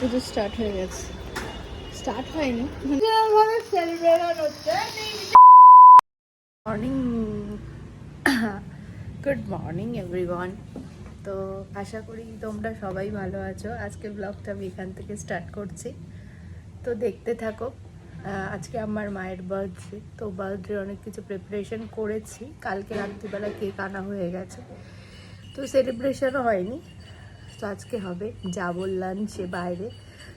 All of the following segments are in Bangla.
পুজো স্টার্ট হয়ে গেছে। স্টার্ট হয়নি। মর্নিং গুড মর্নিং এভরিওয়ান তো আশা করি তোমরা সবাই ভালো আছো। আজকে ব্লগটা আমি এখান থেকে স্টার্ট করছি। তো দেখতে থাকো আজকে আমার মায়ের বার্থডে তো বার্থডে অনেক কিছু প্রিপারেশন করেছি। কালকে রাত্রিবেলা কেক আনা হয়ে গেছে। তো সেলিব্রেশনও হয়নি। তো আজকে হবে, যাব লাঞ্চে বাইরে,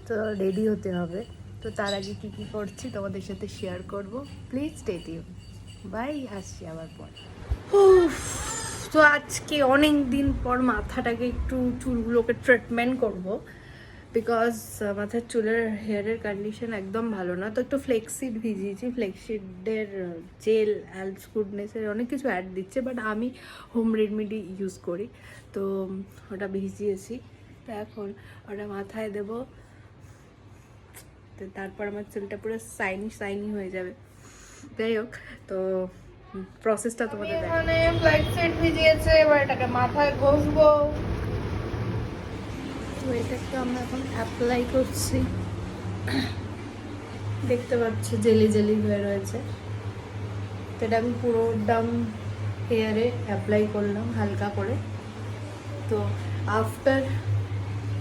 তো রেডি হতে হবে। তো তার আগে কী কী করছি তোমাদের সাথে শেয়ার করব। প্লিজ স্টে টিউন বাই আসছি আবার পর। তো আজকে অনেক দিন পর মাথাটাকে একটু চুলগুলোকে ট্রিটমেন্ট করব। বিকজ মাথার চুলের হেয়ারের কন্ডিশন একদম ভালো না। তো একটু ফ্লেক্সিড ভিজিয়েছি। ফ্লেক্সিডের জেল অ্যালস গুডনেসের অনেক কিছু অ্যাড দিচ্ছে বাট আমি হোম রেডমেডি ইউজ করি। তো ওটা ভিজিয়েছি। তো এখন ওটা মাথায় দেবো। তো তারপর আমার চুলটা পুরো সাইনি সাইনি হয়ে যাবে। যাই হোক তো প্রসেসটা তোমাদের এখানে ফ্লাইট সেট ভিজিয়েছে এবার এটাকে মাথায় ঘষবো। তো এটাকে আমরা এখন অ্যাপ্লাই করছি। দেখতে পাচ্ছ, জেলি জেলি হয়ে রয়েছে। তো এটা আমি পুরো ডাম হেয়ারে অ্যাপ্লাই করলাম, হালকা করে। তো আফটার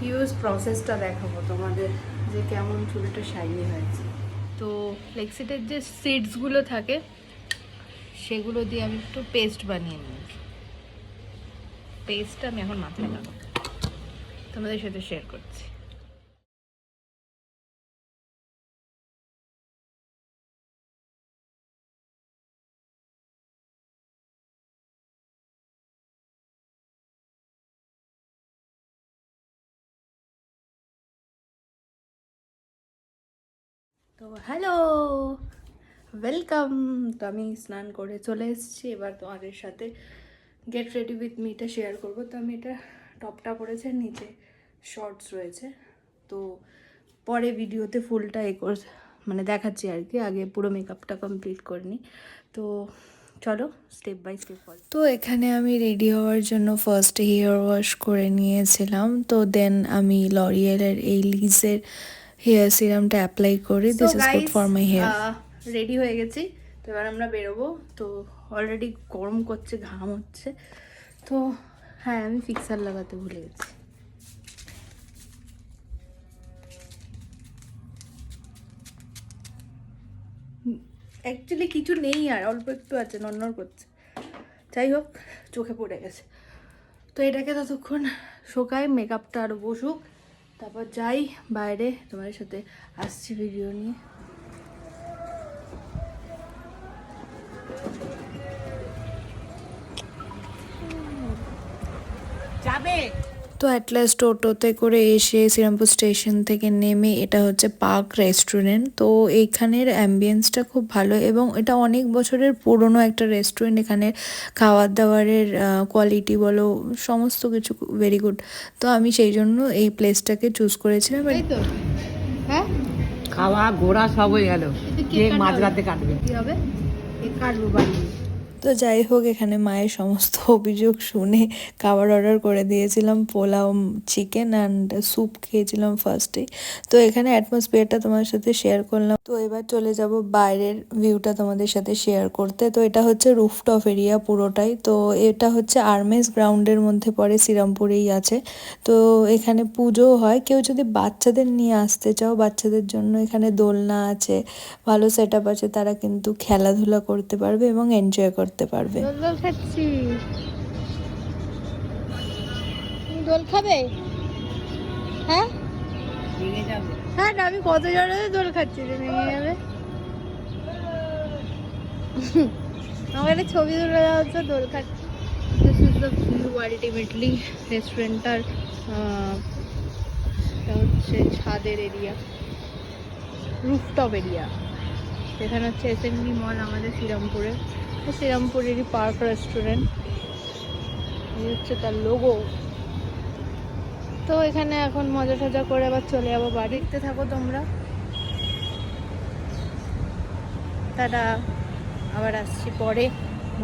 ইউজ প্রসেসটা দেখাবো তোমাদের, যে কেমন চুলটা শাইনি হয়েছে। তো ফ্লেক্সিটের যে সিডসগুলো থাকে, সেগুলো দিয়ে আমি একটু পেস্ট বানিয়ে নিয়েছি পেস্টটা আমি এখন মাথায় লাগাবো। তোমাদের সাথে শেয়ার করছি। তো হ্যালো ওয়েলকাম তো আমি স্নান করে চলে এসেছি, এবার তোমাদের সাথে গেট রেডি উইথ মিটা শেয়ার করব। তো আমি এটা টপটা পরেছে নিচে শর্টস রয়েছে। তো পরে ভিডিওতে ফুলটা এ কর মানে দেখাচ্ছি আর কি আগে পুরো মেকআপটা কমপ্লিট করে নিই। তো চলো স্টেপ বাই স্টেপ তো এখানে আমি রেডি হওয়ার জন্য ফার্স্ট হেয়ার ওয়াশ করে নিয়েছিলাম। তো দেন আমি লরিয়েলের এই লিজের হেয়ার সিরামটা অ্যাপ্লাই করি। This is good for my hair ready হয়ে গেছি। তো এবার আমরা বেরোবো। তো অলরেডি গরম করছে ঘাম হচ্ছে। তো হ্যাঁ আমি ফিক্সার লাগাতে ভুলে গেছি। অ্যাকচুয়ালি কিছু নেই আর, অল্প একটু আছে নন্নর করছে। যাই হোক, চোখে পড়ে গেছে। তো এটাকে ততক্ষণ শোকায় মেকআপটা আরও বসুক। তারপর যাই বাইরে তোমাদের সাথে আসছি ভিডিও নিয়ে। তো অ্যাটলাস টোটোতে করে এসে শ্রীরামপুর স্টেশন থেকে নেমে এটা হচ্ছে পার্ক রেস্টুরেন্ট। তো এইখানের অ্যাম্বিয়েন্সটা খুব ভালো এবং এটা অনেক বছরের পুরনো একটা রেস্টুরেন্ট। এখানে খাবার দাবারের কোয়ালিটি বলো সমস্ত কিছু ভেরি গুড তো আমি সেই জন্য এই প্লেসটাকে চুজ করেছিলাম হ্যাঁ? খাওয়া ঘোরা সব হয়ে গেল কেক মাঝরাতে কাটবে। কি হবে? কেক কাটবো বাড়ি। তো যাই হোক, এখানে মায়ের সমস্ত অভিযোগ শুনে খাবার অর্ডার করে দিয়েছিলাম, পোলাও চিকেন অ্যান্ড স্যুপ খেয়েছিলাম ফার্স্টে তো এখানে অ্যাটমসফিয়ারটা তোমার সাথে শেয়ার করলাম। তো এবার চলে যাব বাইরের ভিউটা তোমাদের সাথে শেয়ার করতে। তো এটা হচ্ছে রুফটপ এরিয়া পুরোটাই। তো এটা হচ্ছে আর্মেস গ্রাউন্ডের মধ্যে পড়ে, শ্রীরামপুরেই আছে। তো এখানে পুজো হয়। কেউ যদি বাচ্চাদের নিয়ে আসতে চাও, বাচ্চাদের জন্য এখানে দোলনা আছে, ভালো সেট আছে, তারা কিন্তু খেলাধুলা করতে পারবে এবং এনজয় করতে পারবে। দোল খাচ্ছি। দোল খাবে? হ্যাঁ? ভেঙে যাবে। হ্যাঁ না আমি কত জনে দোল খাচ্ছি যে ভেঙে যাবে? আমার একটা ছবি তুলে দেওয়া হচ্ছে দোল খাচ্ছি। This is the view ultimately রেস্টুরেন্টটার হচ্ছে ছাদের এরিয়া রুফটপ এরিয়া এখানে হচ্ছে এস মল আমাদের শ্রীরামপুরে। শ্রীরামপুরেরই পার্ক রেস্টুরেন্ট এই হচ্ছে তার লোগো তো এখানে এখন মজা টজা করে আবার চলে যাব বাড়ি। দেখতে থাকো তোমরা। তারা আবার আসছি পরে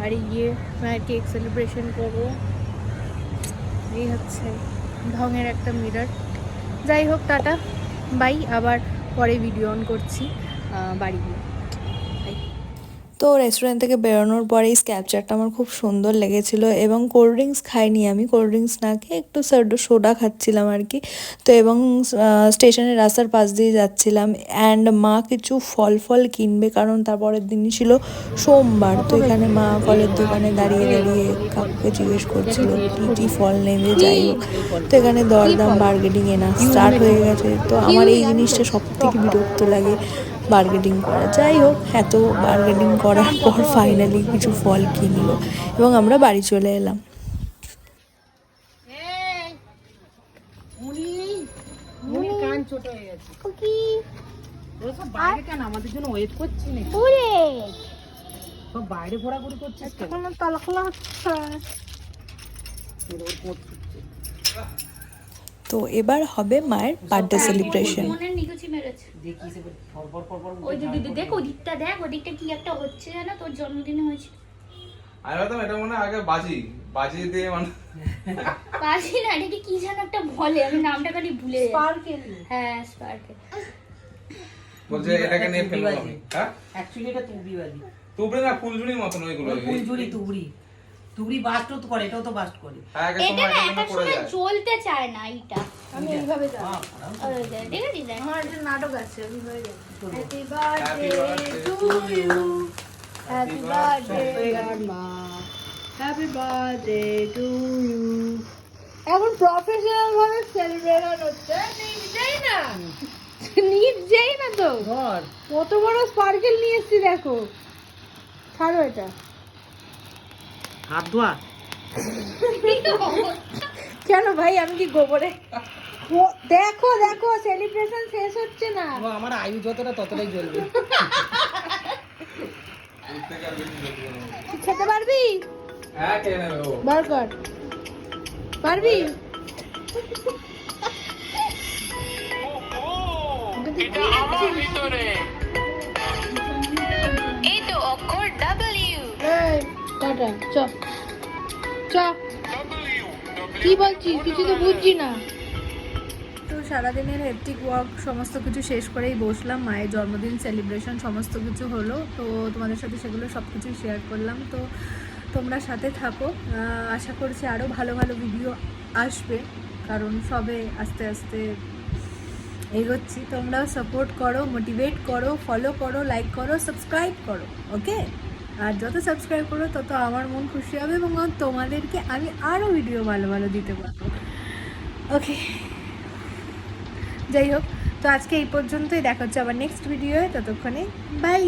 বাড়ি গিয়ে মায়ের কেক সেলিব্রেশন করব। এই হচ্ছে ঢঙের একটা মিরার যাই হোক, টাটা। বাই। আবার পরে ভিডিও অন করছি বাড়ি গিয়ে। তো রেস্টুরেন্ট থেকে বেরোনোর পরে এই স্ক্যাপচারটা আমার খুব সুন্দর লেগেছিল এবং কোল্ড ড্রিঙ্কস খাইনি আমি। কোল্ড ড্রিঙ্কস না খেয়ে একটু সোডা খাচ্ছিলাম আর কি। তো এবং স্টেশনের রাস্তার পাশ দিয়ে যাচ্ছিলাম অ্যান্ড মা কিছু ফল ফল কিনবে কারণ তারপরের দিনই ছিল সোমবার। তো এখানে মা ফলের দোকানে দাঁড়িয়ে দাঁড়িয়ে কাকুকে জিজ্ঞেস করছিল, কী কী ফল নেবে? যাই হোক। তো এখানে দরদাম বার্গেটিং এনা স্টার্ট হয়ে গেছে। তো আমার এই জিনিসটা সব থেকে বিরক্ত লাগে। বার্গেটিং করা। যাই হোক এত বার্গেটিং করার পর ফাইনালি কিছু ফল কিনলো এবং আমরা বাড়ি চলে এলাম। বাইরে কেন? আমাদের জন্য ওয়েট করছি তো এবার হবে মায়ের বার্থডে সেলিব্রেশন ওই দিদি দেখ ওদিকটা দেখ ওদিকটা কি একটা হচ্ছে জানো? তোর জন্মদিনে হয়েছে। এটা মনে আগে বাজি। বাজি দিয়ে মানে পারছি না এটাকে কি যেন একটা বলে আমি নামটা খালি ভুলে যাই। হ্যাঁ স্পার্কেল বলছে এটাকে নিয়ে ফেলব আমি। হ্যাঁ? অ্যাকচুয়ালি এটা তুবড়ি বাজি। তুবড়ি না ফুলঝুরির মতন ওইগুলো। ওই তুবড়ি। তুবড়ি বাস্ট তো করে এটাও তো বাস্ট করে। হ্যাঁ এটা না এটা একটা সময় জ্বলতে চায় না এইটা। আমি এইভাবে যাব বাহ, বাহ। ওই যে, আমার একটা নাটক আছে আমি হয়ে happy birthday to you happy birthday মা হ্যাপি বার্থডে টু ইউ এখন প্রফেশনাল ভাবে সেলিব্রেশন হচ্ছে নিজেই না। নিজেই না তো। ধর কত বড় স্পার্কেল নিয়ে এসছি দেখো। ছাড়ো এটা। হাত ধোয়া? কেন ভাই আমি কি গোবরে? দেখো দেখো সেলিব্রেশন শেষ হচ্ছে না। আমার আয়ু যতটা ততটাই জ্বলবে। খেতে পারবি? হ্যাঁ বার কর। পারবি? এই, টাটা চ। চ। কি বলছিস? কিছু তো বুঝছি না। তো সারাদিনের হেপটিক ওয়ার্ক সমস্ত কিছু শেষ করেই বসলাম, মায়ের জন্মদিন সেলিব্রেশন সমস্ত কিছু হলো। তো তোমাদের সাথে সেগুলো সব কিছুই শেয়ার করলাম। তো তোমরা সাথে থাকো। আশা করছি আরও ভালো ভালো ভিডিও আসবে। কারণ সবে আস্তে আস্তে এগোচ্ছি। তোমরাও সাপোর্ট করো মোটিভেট করো ফলো করো লাইক করো সাবস্ক্রাইব করো ওকে আর যত সাবস্ক্রাইব করো, তত আমার মন খুশি হবে এবং তোমাদেরকে আমি আরও ভিডিও ভালো ভালো দিতে পারব। ওকে যাই হোক, তো আজকে এই পর্যন্তই। দেখা হচ্ছে আবার নেক্সট ভিডিওয়ে ততক্ষণে বাই